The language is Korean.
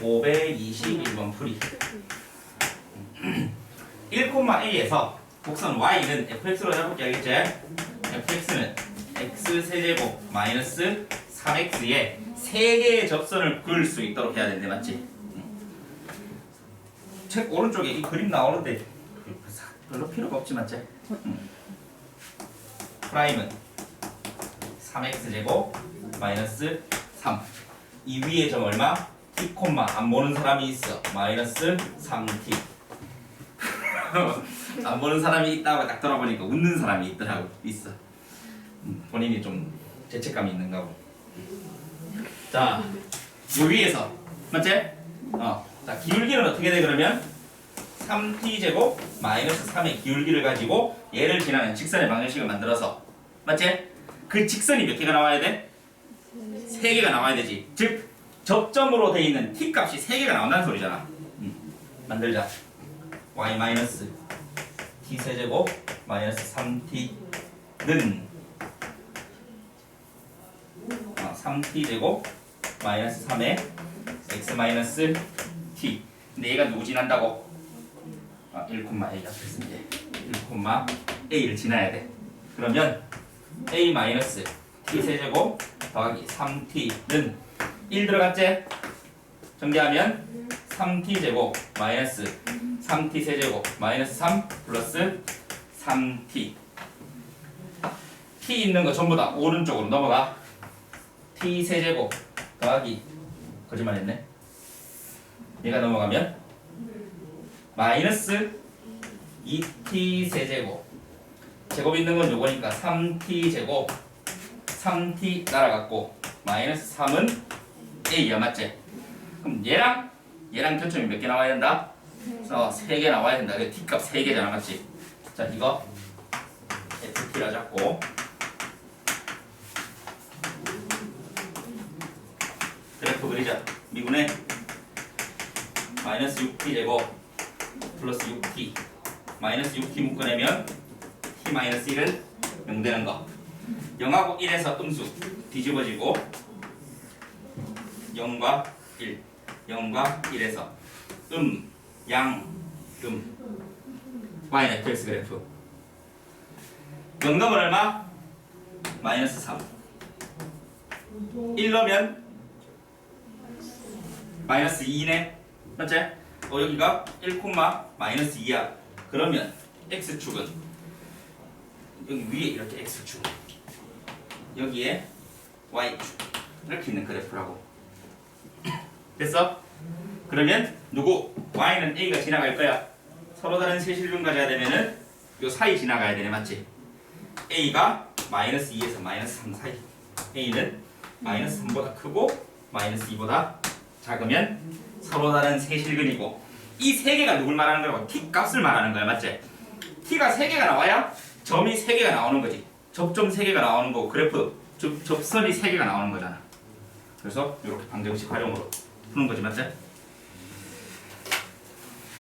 521번 풀이 1,a에서 곡선 y는 fx로 해볼게 알겠지? fx는 x 세제곱 마이너스 3x에 3개의 접선을 그을 수 있도록 해야 되는데 맞지? 응. 책 오른쪽에 이 그림 나오는데 별로 필요가 없지 맞지? 응. 프라임은 3x 제곱 마이너스 3. 이 위에 점 얼마? T 콤마 안 보는 사람이 있어. 마이너스 3t. 안 보는 사람이 있다고 딱 돌아보니까 웃는 사람이 있더라고. 있어. 음, 본인이 좀 죄책감이 있는가 보. 자, 요 위에서 맞지? 어. 자, 기울기는 어떻게 돼 그러면? 3t 제곱 마이너스 3의 기울기를 가지고 얘를 지나는 직선의 방정식을 만들어서 맞지? 그 직선이 몇 개가 나와야 돼? 세 개가 나와야 되지. 즉 접점으로 돼 있는 t 값이 세 개가 나온다는 소리잖아. 음. 만들자. y 마이너스 t 세제곱 마이너스 3t는 아, 3t 제곱 마이너스 3의 x 마이너스 t. 근데 얘가 누구 지난다고? 아, 1,a가 됐습니다. 1,a를 지나야 돼. 그러면 a 마이너스 t 세제곱 더하기 3t는 1 들어갔지? 정리하면 3t 제곱 마이너스 3t 세제곱 마이너스 3 플러스 3t t 있는 거 전부 다 오른쪽으로 넘어가. t 세제곱 더하기. 거짓말했네. 얘가 넘어가면 마이너스 2t 세제곱. 제곱 있는 건 요거니까 3t 제곱. 3t 날아갔고 마이너스 3은 a야 맞지? 그럼 얘랑 얘랑 교점이 몇 개 나와야 된다? 어, 3개 나와야 된다. 그 t값 3개잖아 맞지? 자 이거 ft라 잡고 그래프 그리자 미분의 마이너스 6t 제곱 플러스 6t 마이너스 6t 묶어내면 t 마이너스 1은 0 되는 거 0하고 1에서 음수 뒤집어지고 0과 1 0과 1에서 음, 양, 음. y는 fx 그래프 0 넣으면 얼마? 마이너스 3 1 넣으면 마이너스 2네. 맞지? 어 여기가 1, 마이너스 2야. 그러면 x축은? 여기 위에 이렇게 x축. 여기에 y축 이렇게 있는 그래프라고 됐어? 그러면 누구? y는 a가 지나갈 거야 서로 다른 세 실분 가져야 되면은 요 사이 지나가야 되네 맞지? a가 마이너스 2에서 마이너스 3 사이 a는 마이너스 3보다 크고 마이너스 2보다 작으면 서로 다른 세 실근이고 이 세 개가 누굴 말하는 거라고? t 값을 말하는 거야 맞지? t가 세 개가 나와야 점이 세 개가 나오는 거지 접점 세 개가 나오는 거고 그래프 접, 접선이 세 개가 나오는 거잖아 그래서 이렇게 방정식 활용으로 푸는 거지 맞지?